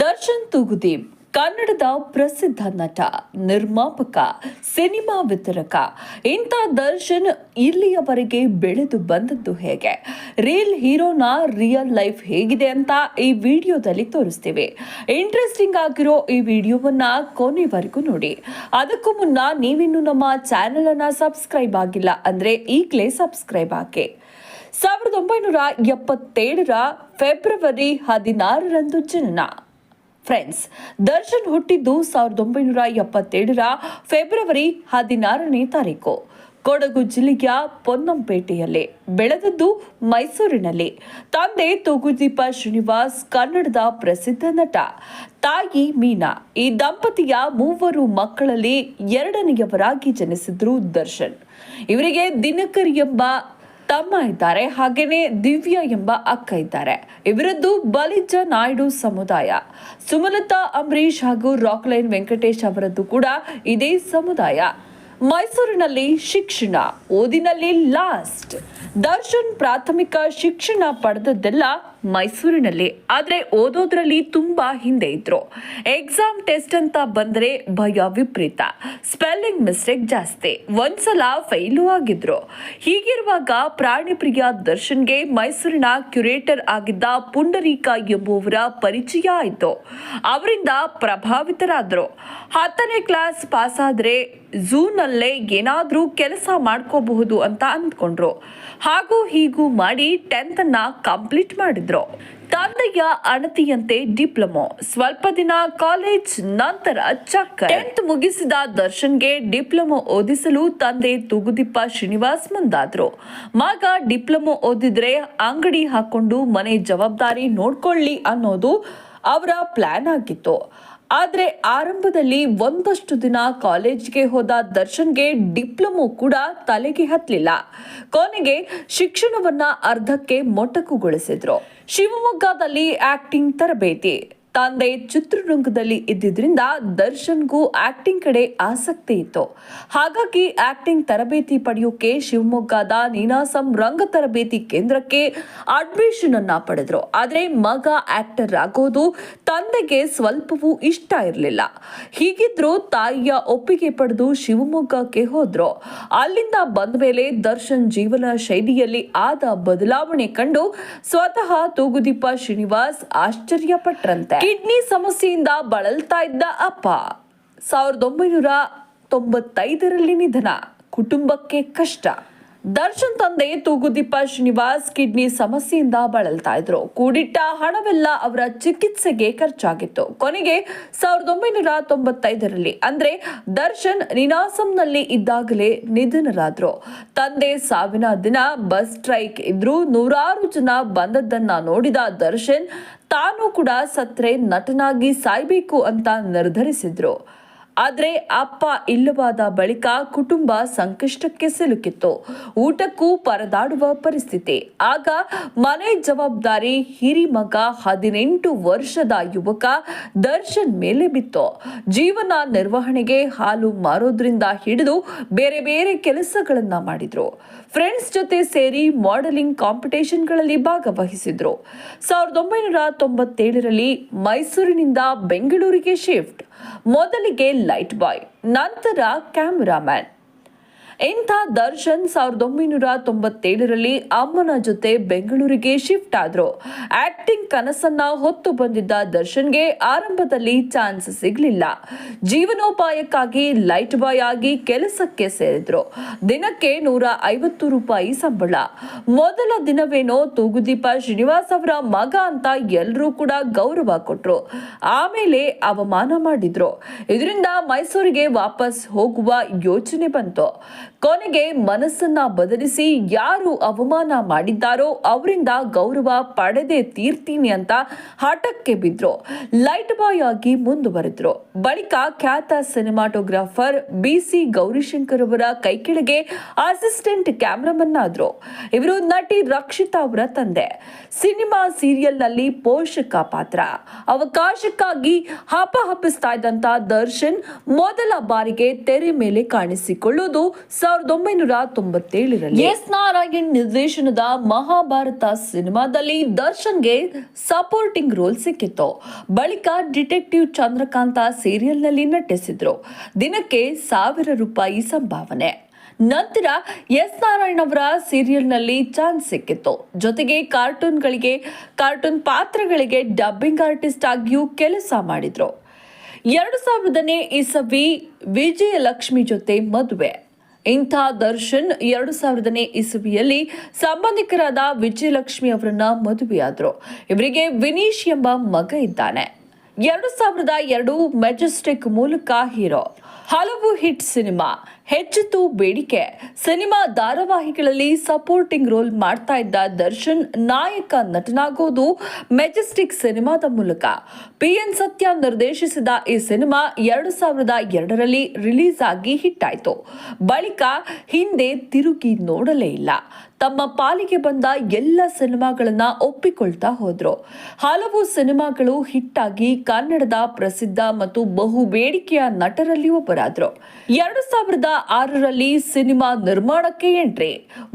ದರ್ಶನ್ ತೂಗುದಿ ಕನ್ನಡದ ಪ್ರಸಿದ್ಧ ನಟ, ನಿರ್ಮಾಪಕ, ಸಿನಿಮಾ ವಿತರಕ. ಇಂಥ ದರ್ಶನ್ ಇಲ್ಲಿಯವರೆಗೆ ಬೆಳೆದು ಬಂದದ್ದು ಹೇಗೆ? ರಿಯಲ್ ಹೀರೋನ ರಿಯಲ್ ಲೈಫ್ ಹೇಗಿದೆ ಅಂತ ಈ ವಿಡಿಯೋದಲ್ಲಿ ತೋರಿಸ್ತೀವಿ. ಇಂಟ್ರೆಸ್ಟಿಂಗ್ ಆಗಿರೋ ಈ ವಿಡಿಯೋವನ್ನ ಕೊನೆವರೆಗೂ ನೋಡಿ. ಅದಕ್ಕೂ ಮುನ್ನ ನೀವಿನ್ನು ನಮ್ಮ ಚಾನೆಲ್ ಅನ್ನ ಸಬ್ಸ್ಕ್ರೈಬ್ ಆಗಿಲ್ಲ ಅಂದ್ರೆ ಈಗಲೇ ಸಬ್ಸ್ಕ್ರೈಬ್ ಹಾಕಿ. ಸಾವಿರದ ಒಂಬೈನೂರ ಎಪ್ಪತ್ತೇಳರ ಫೆಬ್ರವರಿ ಹದಿನಾರರಂದು ಜನನ ಫ್ರೆಂಡ್ಸ್, ದರ್ಶನ್ ಹುಟ್ಟಿದ್ದು ಸಾವಿರದ ಒಂಬೈನೂರ ಎಪ್ಪತ್ತೇಳರ ಫೆಬ್ರವರಿ ಹದಿನಾರನೇ ತಾರೀಕು. ಕೊಡಗು ಜಿಲ್ಲೆಯ ಪೊನ್ನಂಪೇಟೆಯಲ್ಲಿ ಬೆಳೆದದ್ದು ಮೈಸೂರಿನಲ್ಲಿ. ತಂದೆ ತೂಗುದೀಪ ಶ್ರೀನಿವಾಸ್ ಕನ್ನಡದ ಪ್ರಸಿದ್ಧ ನಟ. ತಾಯಿ ಮೀನಾ. ಈ ದಂಪತಿಯ ಮೂವರು ಮಕ್ಕಳಲ್ಲಿ ಎರಡನೆಯವರಾಗಿ ಜನಿಸಿದ್ರು ದರ್ಶನ್. ಇವರಿಗೆ ದಿನಕರ್ ಎಂಬ ತಮ್ಮ ಇದ್ದಾರೆ ಹಾಗೇನೆ ದಿವ್ಯ ಎಂಬ ಅಕ್ಕ ಇದ್ದಾರೆ. ಇವರದ್ದು ಬಲಿಜ ನಾಯ್ಡು ಸಮುದಾಯ. ಸುಮಲತಾ ಅಂಬರೀಶ್ ಹಾಗೂ ರಾಕ್ಲೈನ್ ವೆಂಕಟೇಶ್ ಅವರದ್ದು ಕೂಡ ಇದೇ ಸಮುದಾಯ. ಮೈಸೂರಿನಲ್ಲಿ ಶಿಕ್ಷಣ, ಓದಿನಲ್ಲಿ ಲಾಸ್ಟ್ ದರ್ಶನ್ ಪ್ರಾಥಮಿಕ ಶಿಕ್ಷಣ ಪಡೆದದ್ದೆಲ್ಲ ಮೈಸೂರಿನಲ್ಲಿ, ಆದರೆ ಓದೋದ್ರಲ್ಲಿ ತುಂಬಾ ಹಿಂದೆ ಇದ್ರು. ಎಕ್ಸಾಮ್ ಟೆಸ್ಟ್ ಅಂತ ಬಂದ್ರೆ ಭಯ ವಿಪರೀತ. ಸ್ಪೆಲ್ಲಿಂಗ್ ಮಿಸ್ಟೇಕ್ ಜಾಸ್ತಿ. ಒಂದ್ಸಲ ಫೈಲು ಆಗಿದ್ರು. ಹೀಗಿರುವಾಗ ಪ್ರಾಣಿ ಪ್ರಿಯ ದರ್ಶನ್ಗೆ ಮೈಸೂರಿನ ಕ್ಯುರೇಟರ್ ಆಗಿದ್ದ ಪುಂಡರೀಕ ಎಂಬುವರ ಪರಿಚಯ ಆಯಿತು. ಅವರಿಂದ ಪ್ರಭಾವಿತರಾದ್ರು. ಹತ್ತನೇ ಕ್ಲಾಸ್ ಪಾಸ್ ಆದ್ರೆ ಝೂನಲ್ಲೇ ಏನಾದ್ರೂ ಕೆಲಸ ಮಾಡ್ಕೋಬಹುದು ಅಂತ ಅಂದ್ಕೊಂಡ್ರು. ಹಾಗೂ ಹೀಗೂ ಮಾಡಿ ಟೆಂತ್ ಅನ್ನ ಕಂಪ್ಲೀಟ್ ಮಾಡಿದ್ರು. ತಂದೆಯ ಅಣತಿಯಂತೆ ಡಿಪ್ಲೊಮೊ. ಸ್ವಲ್ಪ ದಿನ ಕಾಲೇಜ್ ನಂತರ ಚಕ್ಕ ಟೆಂತ್ ಮುಗಿಸಿದ ದರ್ಶನ್ಗೆ ಡಿಪ್ಲೊಮೊ ಓದಿಸಲು ತಂದೆ ತುಗುದಿಪ್ಪ ಶ್ರೀನಿವಾಸ್ ಮುಂದಾದ್ರು. ಮಗ ಡಿಪ್ಲೊಮೊ ಓದಿದ್ರೆ ಅಂಗಡಿ ಹಾಕೊಂಡು ಮನೆ ಜವಾಬ್ದಾರಿ ನೋಡ್ಕೊಳ್ಳಿ ಅನ್ನೋದು ಅವರ ಪ್ಲಾನ್ ಆಗಿತ್ತು. ಆದ್ರೆ ಆರಂಭದಲ್ಲಿ ಒಂದಷ್ಟು ದಿನ ಕಾಲೇಜ್ಗೆ ಹೋದ ದರ್ಶನ್ಗೆ ಡಿಪ್ಲೊಮೊ ಕೂಡ ತಲೆಗೆ ಹತ್ತಲಿಲ್ಲ ಕೊನೆಗೆ ಶಿಕ್ಷಣವನ್ನ ಅರ್ಧಕ್ಕೆ ಮೊಟಕುಗೊಳಿಸಿದ್ರು. ಶಿವಮೊಗ್ಗದಲ್ಲಿ ಆಕ್ಟಿಂಗ್ ತರಬೇತಿ. ತಂದೆ ಚಿತ್ರರಂಗದಲ್ಲಿ ಇದ್ದಿದ್ರಿಂದ ದರ್ಶನ್ಗೂ ಆಕ್ಟಿಂಗ್ ಕಡೆ ಆಸಕ್ತಿ ಇತ್ತು. ಹಾಗಾಗಿ ಆಕ್ಟಿಂಗ್ ತರಬೇತಿ ಪಡೆಯೋಕೆ ಶಿವಮೊಗ್ಗದ ನೀನಾಸಂ ರಂಗ ತರಬೇತಿ ಕೇಂದ್ರಕ್ಕೆ ಅಡ್ಮಿಷನ್ ಅನ್ನ ಪಡೆದ್ರು. ಆದ್ರೆ ಮಗ ಆಕ್ಟರ್ ಆಗೋದು ತಂದೆಗೆ ಸ್ವಲ್ಪವೂ ಇಷ್ಟ ಇರಲಿಲ್ಲ. ಹೀಗಿದ್ರು ತಾಯಿಯ ಒಪ್ಪಿಗೆ ಪಡೆದು ಶಿವಮೊಗ್ಗಕ್ಕೆ ಹೋದ್ರು. ಅಲ್ಲಿಂದ ಬಂದ ಮೇಲೆ ದರ್ಶನ್ ಜೀವನ ಶೈಲಿಯಲ್ಲಿ ಆದ ಬದಲಾವಣೆ ಕಂಡು ಸ್ವತಃ ತೂಗುದೀಪ ಶ್ರೀನಿವಾಸ್ ಆಶ್ಚರ್ಯಪಟ್ರಂತೆ. ಕಿಡ್ನಿ ಸಮಸ್ಯೆಯಿಂದ ಬಳಲ್ತಾ ಇದ್ದ ಅಪ್ಪ. ಸಾವಿರದ ಒಂಬೈನೂರ ತೊಂಬತ್ತೈದರಲ್ಲಿ ನಿಧನ. ಕುಟುಂಬಕ್ಕೆ ಕಷ್ಟ. ದರ್ಶನ್ ತಂದೆ ತೂಗುದೀಪ ಶ್ರೀನಿವಾಸ್ ಕಿಡ್ನಿ ಸಮಸ್ಯೆಯಿಂದ ಬಳಲ್ತಾ ಇದ್ರು. ಕೂಡಿಟ್ಟ ಹಣವೆಲ್ಲ ಅವರ ಚಿಕಿತ್ಸೆಗೆ ಖರ್ಚಾಗಿತ್ತು. ಕೊನೆಗೆ ಸಾವಿರದ ಒಂಬೈನೂರ ತೊಂಬತ್ತೈದರಲ್ಲಿ, ಅಂದ್ರೆ ದರ್ಶನ್ ನಿನಾಸಂನಲ್ಲಿ ಇದ್ದಾಗಲೇ ನಿಧನರಾದ್ರು. ತಂದೆ ಸಾವಿನ ದಿನ ಬಸ್ ಸ್ಟ್ರೈಕ್ ಇದ್ರು ನೂರಾರು ಜನ ಬಂದದ್ದನ್ನ ನೋಡಿದ ದರ್ಶನ್, ತಾನು ಕೂಡ ಸತ್ರೆ ನಟನಾಗಿ ಸಾಯ್ಬೇಕು ಅಂತ ನಿರ್ಧರಿಸಿದ್ರು. ಆದ್ರೆ ಅಪ್ಪ ಇಲ್ಲವಾದ ಬಳಿಕ ಕುಟುಂಬ ಸಂಕಷ್ಟಕ್ಕೆ ಸಿಲುಕಿತ್ತು. ಊಟಕ್ಕೂ ಪರದಾಡುವ ಪರಿಸ್ಥಿತಿ. ಆಗ ಮನೆ ಜವಾಬ್ದಾರಿ ಹಿರಿಮಗ ಹದಿನೆಂಟು ವರ್ಷದ ಯುವಕ ದರ್ಶನ್ ಮೇಲೆ ಬಿತ್ತು. ಜೀವನ ನಿರ್ವಹಣೆಗೆ ಹಾಲು ಮಾರೋದ್ರಿಂದ ಹಿಡಿದು ಬೇರೆ ಬೇರೆ ಕೆಲಸಗಳನ್ನ ಮಾಡಿದ್ರು. ಫ್ರೆಂಡ್ಸ್ ಜೊತೆ ಸೇರಿ ಮಾಡೆಲಿಂಗ್ ಕಾಂಪಿಟೇಷನ್ಗಳಲ್ಲಿ ಭಾಗವಹಿಸಿದ್ರು. ಸಾವಿರದ ಒಂಬೈನೂರ ತೊಂಬತ್ತೇಳರಲ್ಲಿ ಮೈಸೂರಿನಿಂದ ಬೆಂಗಳೂರಿಗೆ ಶಿಫ್ಟ್. ಮೊದಲಿಗೆ ಲೈಟ್ ಬಾಯ್ ನಂತರ ಕ್ಯಾಮರಾಮ್ಯಾನ್ ಇಂಥ ದರ್ಶನ್ ಸಾವಿರದ ಒಂಬೈನೂರ ತೊಂಬತ್ತೇಳರಲ್ಲಿ ಅಮ್ಮನ ಜೊತೆ ಬೆಂಗಳೂರಿಗೆ ಶಿಫ್ಟ್ ಆದ್ರು. ಆಕ್ಟಿಂಗ್ ಕನಸನ್ನ ಹೊತ್ತು ಬಂದಿದ್ದ ದರ್ಶನ್ಗೆ ಆರಂಭದಲ್ಲಿ ಚಾನ್ಸ್ ಸಿಗಲಿಲ್ಲ. ಜೀವನೋಪಾಯಕ್ಕಾಗಿ ಲೈಟ್ ಬಾಯ್ ಆಗಿ ಕೆಲಸಕ್ಕೆ ಸೇರಿದ್ರು. ದಿನಕ್ಕೆ ನೂರ ಐವತ್ತು ರೂಪಾಯಿ ಸಂಬಳ. ಮೊದಲ ದಿನವೇನೋ ತೂಗುದೀಪ ಶ್ರೀನಿವಾಸ್ ಅವರ ಮಗ ಅಂತ ಎಲ್ಲರೂ ಕೂಡ ಗೌರವ ಕೊಟ್ರು. ಆಮೇಲೆ ಅವಮಾನ ಮಾಡಿದ್ರು. ಇದರಿಂದ ಮೈಸೂರಿಗೆ ವಾಪಸ್ ಹೋಗುವ ಯೋಚನೆ ಬಂತು. ಕೊನೆಗೆ ಮನಸ್ಸನ್ನ ಬದಲಿಸಿ ಯಾರು ಅವಮಾನ ಮಾಡಿದ್ದಾರೋ ಅವರಿಂದ ಗೌರವ ಪಡೆದೇ ತೀರ್ತೀನಿ ಅಂತ ಹಠಕ್ಕೆ ಬಿದ್ರು. ಲೈಟ್ ಬಾಯ್ ಆಗಿ ಮುಂದುವರೆದ್ರು. ಬಳಿಕ ಖ್ಯಾತ ಸಿನಿಮಾಟೋಗ್ರಾಫರ್ ಬಿ ಸಿ ಗೌರಿಶಂಕರ್ ಅವರ ಕೈಕೆಳಗೆ ಅಸಿಸ್ಟೆಂಟ್ ಕ್ಯಾಮ್ರಾಮನ್ ಆದ್ರು. ಇವರು ನಟಿ ರಕ್ಷಿತಾ ಅವರ ತಂದೆ. ಸಿನಿಮಾ ಸೀರಿಯಲ್ನಲ್ಲಿ ಪೋಷಕ ಪಾತ್ರ. ಅವಕಾಶಕ್ಕಾಗಿ ಹಪ ಹಪ್ಪಿಸ್ತಾ ಇದ್ದಂತ ದರ್ಶನ್ ಮೊದಲ ಬಾರಿಗೆ ತೆರೆ ಮೇಲೆ ಕಾಣಿಸಿಕೊಳ್ಳುವುದು ಸಾವಿರದ ಒಂಬೈನೂರ ತೊಂಬತ್ತೇಳರಲ್ಲಿ ಎಸ್ ನಾರಾಯಣ್ ನಿರ್ದೇಶನದ ಮಹಾಭಾರತ ಸಿನಿಮಾದಲ್ಲಿ ದರ್ಶನ್ಗೆ ಸಪೋರ್ಟಿಂಗ್ ರೋಲ್ ಸಿಕ್ಕಿತ್ತು. ಬಳಿಕ ಡಿಟೆಕ್ಟಿವ್ ಚಂದ್ರಕಾಂತ ಸೀರಿಯಲ್ನಲ್ಲಿ ನಟಿಸಿದ್ರು. ದಿನಕ್ಕೆ ಸಾವಿರ ರೂಪಾಯಿ ಸಂಭಾವನೆ. ನಂತರ ಎಸ್ ನಾರಾಯಣ್ ಅವರ ಸೀರಿಯಲ್ನಲ್ಲಿ ಚಾನ್ಸ್ ಸಿಕ್ಕಿತ್ತು. ಜೊತೆಗೆ ಕಾರ್ಟೂನ್ಗಳಿಗೆ, ಕಾರ್ಟೂನ್ ಪಾತ್ರಗಳಿಗೆ ಡಬ್ಬಿಂಗ್ ಆರ್ಟಿಸ್ಟ್ ಆಗಿಯೂ ಕೆಲಸ ಮಾಡಿದ್ರು. ಎರಡು ಸಾವಿರದನೇ ಇಸವಿ ವಿಜಯಲಕ್ಷ್ಮಿ ಜೊತೆ ಮದುವೆ. ಇಂಥ ದರ್ಶನ್ ಎರಡು ಸಾವಿರದನೇ ಇಸವಿಯಲ್ಲಿ ಸಂಬಂಧಿಕರಾದ ವಿಜಯಲಕ್ಷ್ಮಿ ಅವರನ್ನ ಮದುವೆಯಾದರು. ಇವರಿಗೆ ವಿನೀಶ್ ಎಂಬ ಮಗ ಇದ್ದಾನೆ. ಎರಡು ಸಾವಿರದ ಎರಡು ಮೆಜೆಸ್ಟಿಕ್ ಮೂಲಕ ಹೀರೋ. ಹಲವು ಹಿಟ್ ಸಿನಿಮಾ ಹೆಚ್ಚಿತು ಬೇಡಿಕೆ. ಸಿನಿಮಾ ಧಾರಾವಾಹಿಗಳಲ್ಲಿ ಸಪೋರ್ಟಿಂಗ್ ರೋಲ್ ಮಾಡ್ತಾ ಇದ್ದ ದರ್ಶನ್ ನಾಯಕ ನಟನಾಗೋದು ಮೆಜೆಸ್ಟಿಕ್ ಸಿನಿಮಾದ ಮೂಲಕ. ಪಿ ಎನ್ ಸತ್ಯ ನಿರ್ದೇಶಿಸಿದ ಈ ಸಿನಿಮಾ ಎರಡು ಸಾವಿರದ ಎರಡರಲ್ಲಿ ರಿಲೀಸ್ ಆಗಿ ಹಿಟ್ ಆಯ್ತು ಬಳಿಕ ಹಿಂದೆ ತಿರುಗಿ ನೋಡಲೇ ಇಲ್ಲ. ತಮ್ಮ ಪಾಲಿಗೆ ಬಂದ ಎಲ್ಲ ಸಿನಿಮಾಗಳನ್ನ ಒಪ್ಪಿಕೊಳ್ತಾ ಹೋದ್ರು. ಹಲವು ಸಿನಿಮಾಗಳು ಹಿಟ್ ಆಗಿ ಕನ್ನಡದ ಪ್ರಸಿದ್ಧ ಮತ್ತು ಬಹು ಬೇಡಿಕೆಯ ನಟರಲ್ಲಿ ಒಬ್ಬರಾದ್ರು. ಎರಡು ಸಾವಿರದ ಆರರಲ್ಲಿ ಸಿನಿಮಾ ನಿರ್ಮಾಣಕ್ಕೆ ಎಂಟ್ರಿ.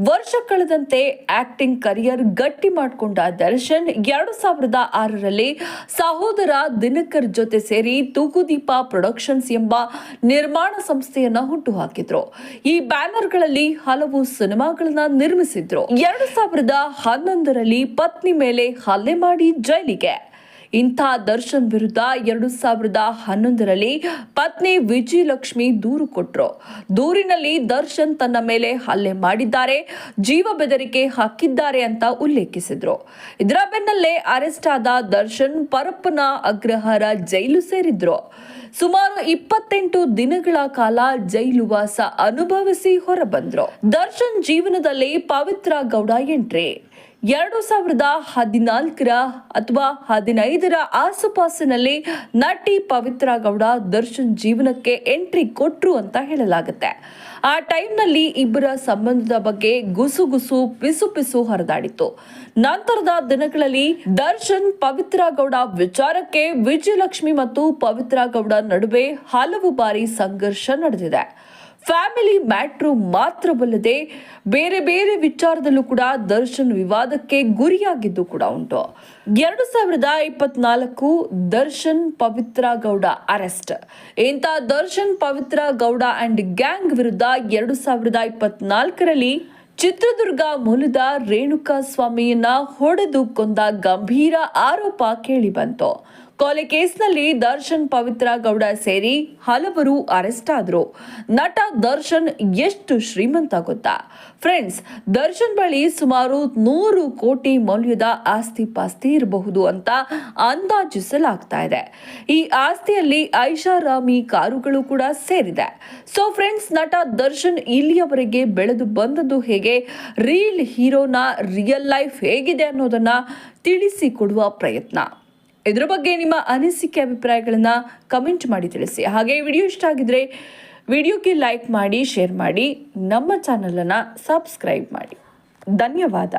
ವರ್ಷ ಕಳೆದಂತೆ ಆಕ್ಟಿಂಗ್ ಕರಿಯರ್ ಗಟ್ಟಿ ಮಾಡಿಕೊಂಡ ದರ್ಶನ್ ಎರಡು ಸಾವಿರದ ಆರರಲ್ಲಿ ಸಹೋದರ ದಿನಕರ್ ಜೊತೆ ಸೇರಿ ತೂಗುದೀಪ ಪ್ರೊಡಕ್ಷನ್ಸ್ ಎಂಬ ನಿರ್ಮಾಣ ಸಂಸ್ಥೆಯನ್ನ ಹುಟ್ಟುಹಾಕಿದ್ರು. ಈ ಬ್ಯಾನರ್ಗಳಲ್ಲಿ ಹಲವು ಸಿನಿಮಾಗಳನ್ನ ನಿರ್ಮಿಸಿದ್ರು. ಎರಡು ಸಾವಿರದ ಹನ್ನೊಂದರಲ್ಲಿ ಪತ್ನಿ ಮೇಲೆ ಹಲ್ಲೆ ಮಾಡಿ ಜೈಲಿಗೆ. ಇಂಥ ದರ್ಶನ್ ವಿರುದ್ಧ ಎರಡು ಸಾವಿರದ ಹನ್ನೊಂದರಲ್ಲಿ ಪತ್ನಿ ವಿಜಯಲಕ್ಷ್ಮಿ ದೂರು ಕೊಟ್ಟರು ದೂರಿನಲ್ಲಿ ದರ್ಶನ್ ತನ್ನ ಮೇಲೆ ಹಲ್ಲೆ ಮಾಡಿದ್ದಾರೆ, ಜೀವ ಬೆದರಿಕೆ ಹಾಕಿದ್ದಾರೆ ಅಂತ ಉಲ್ಲೇಖಿಸಿದ್ರು. ಇದರ ಬೆನ್ನಲ್ಲೇ ಅರೆಸ್ಟ್ ಆದ ದರ್ಶನ್ ಪರಪ್ಪನ ಅಗ್ರಹಾರ ಜೈಲು ಸೇರಿದ್ರು. ಸುಮಾರು ಇಪ್ಪತ್ತೆಂಟು ದಿನಗಳ ಕಾಲ ಜೈಲುವಾಸ ಅನುಭವಿಸಿ ಹೊರಬಂದ್ರು. ದರ್ಶನ್ ಜೀವನದಲ್ಲಿ ಪವಿತ್ರ ಗೌಡ ಎಂಟ್ರಿ. ಎರಡು ಸಾವಿರದ ಹದಿನಾಲ್ಕರ ಅಥವಾ ಹದಿನೈದರ ಆಸುಪಾಸಿನಲ್ಲಿ ನಟಿ ಪವಿತ್ರ ಗೌಡ ದರ್ಶನ್ ಜೀವನಕ್ಕೆ ಎಂಟ್ರಿ ಕೊಟ್ರು ಅಂತ ಹೇಳಲಾಗುತ್ತೆ. ಆ ಟೈಮ್ನಲ್ಲಿ ಇಬ್ಬರ ಸಂಬಂಧದ ಬಗ್ಗೆ ಗುಸುಗುಸು ಪಿಸು ಪಿಸು ಹರಿದಾಡಿತ್ತು. ನಂತರದ ದಿನಗಳಲ್ಲಿ ದರ್ಶನ್ ಪವಿತ್ರ ಗೌಡ ವಿಚಾರಕ್ಕೆ ವಿಜಯಲಕ್ಷ್ಮಿ ಮತ್ತು ಪವಿತ್ರ ಗೌಡ ನಡುವೆ ಹಲವು ಬಾರಿ ಸಂಘರ್ಷ ನಡೆದಿದೆ. ಫ್ಯಾಮಿಲಿ ಮ್ಯಾಟ್ರು ಮಾತ್ರವಲ್ಲದೆ ಬೇರೆ ಬೇರೆ ವಿಚಾರದಲ್ಲೂ ಕೂಡ ದರ್ಶನ್ ವಿವಾದಕ್ಕೆ ಗುರಿಯಾಗಿದ್ದು ಕೂಡ ಉಂಟು. ಎರಡು ಸಾವಿರದ ಇಪ್ಪತ್ನಾಲ್ಕು ದರ್ಶನ್ ಪವಿತ್ರ ಗೌಡ ಅರೆಸ್ಟ್. ಇಂಥ ದರ್ಶನ್ ಪವಿತ್ರ ಗೌಡ ಅಂಡ್ ಗ್ಯಾಂಗ್ ವಿರುದ್ಧ ಎರಡು ಸಾವಿರದ ಇಪ್ಪತ್ನಾಲ್ಕರಲ್ಲಿ ಚಿತ್ರದುರ್ಗ ಮೂಲದ ರೇಣುಕಾ ಸ್ವಾಮಿಯನ್ನ ಹೊಡೆದು ಕೊಂದ ಗಂಭೀರ ಆರೋಪ ಕೇಳಿಬಂತು ಕೊಲೆ ಕೇಸ್ನಲ್ಲಿ ದರ್ಶನ್ ಪವಿತ್ರ ಗೌಡ ಸೇರಿ ಹಲವರು ಅರೆಸ್ಟ್ ಆದ್ರು. ನಟ ದರ್ಶನ್ ಎಷ್ಟು ಶ್ರೀಮಂತ ಗೊತ್ತಾ? ಫ್ರೆಂಡ್ಸ್, ದರ್ಶನ್ ಬಳಿ ಸುಮಾರು ನೂರು ಕೋಟಿ ಮೌಲ್ಯದ ಆಸ್ತಿ ಪಾಸ್ತಿ ಇರಬಹುದು ಅಂತ ಅಂದಾಜಿಸಲಾಗ್ತಾ ಇದೆ. ಈ ಆಸ್ತಿಯಲ್ಲಿ ಐಷಾರಾಮಿ ಕಾರುಗಳು ಕೂಡ ಸೇರಿದೆ. ಸೊ ಫ್ರೆಂಡ್ಸ್ ನಟ ದರ್ಶನ್ ಇಲ್ಲಿಯವರೆಗೆ ಬೆಳೆದು ಬಂದದ್ದು ಹೇಗೆ? ರೀಲ್ ಹೀರೋನ ರಿಯಲ್ ಲೈಫ್ ಹೇಗಿದೆ ಅನ್ನೋದನ್ನ ತಿಳಿಸಿಕೊಡುವ ಪ್ರಯತ್ನ. ಇದ್ರ ಬಗ್ಗೆ ನಿಮ್ಮ ಅನಿಸಿಕೆ ಅಭಿಪ್ರಾಯಗಳನ್ನು ಕಮೆಂಟ್ ಮಾಡಿ ತಿಳಿಸಿ. ಹಾಗೆ ವಿಡಿಯೋ ಇಷ್ಟ ಆಗಿದ್ರೆ ವಿಡಿಯೋಗೆ ಲೈಕ್ ಮಾಡಿ ಶೇರ್ ಮಾಡಿ, ನಮ್ಮ ಚಾನಲನ್ನು ಸಬ್ಸ್ಕ್ರೈಬ್ ಮಾಡಿ. ಧನ್ಯವಾದ.